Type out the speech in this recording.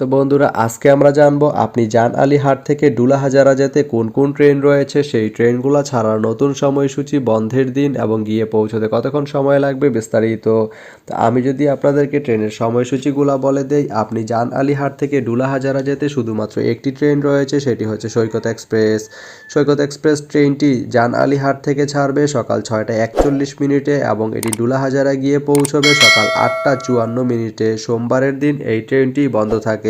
তো বন্ধুরা, আজকে আমরা জানব আপনি জান আলী হাট থেকে ডুলা হাজারা যেতে কোন কোন ট্রেন রয়েছে? সেই ট্রেনগুলো ছাড়ার নতুন সময়সূচি, বন্ধের দিন এবং গিয়ে পৌঁছতে কতক্ষণ সময় লাগবে বিস্তারিত। তো আমি যদি আপনাদেরকে ট্রেনের সময়সূচিগুলো বলে দেই, আপনি জান আলী হাট থেকে ডুলা হাজারা যেতে শুধুমাত্র একটি ট্রেন রয়েছে, সেটি হচ্ছে সৈকত এক্সপ্রেস। সৈকত এক্সপ্রেস ট্রেনটি জান আলী হাট থেকে ছাড়বে সকাল ছয়টা একচল্লিশ মিনিটে এবং এটি ডুলা হাজারা গিয়ে পৌঁছবে সকাল আটটা চুয়ান্ন মিনিটে। সোমবারের দিন এই ট্রেনটি বন্ধ থাকে।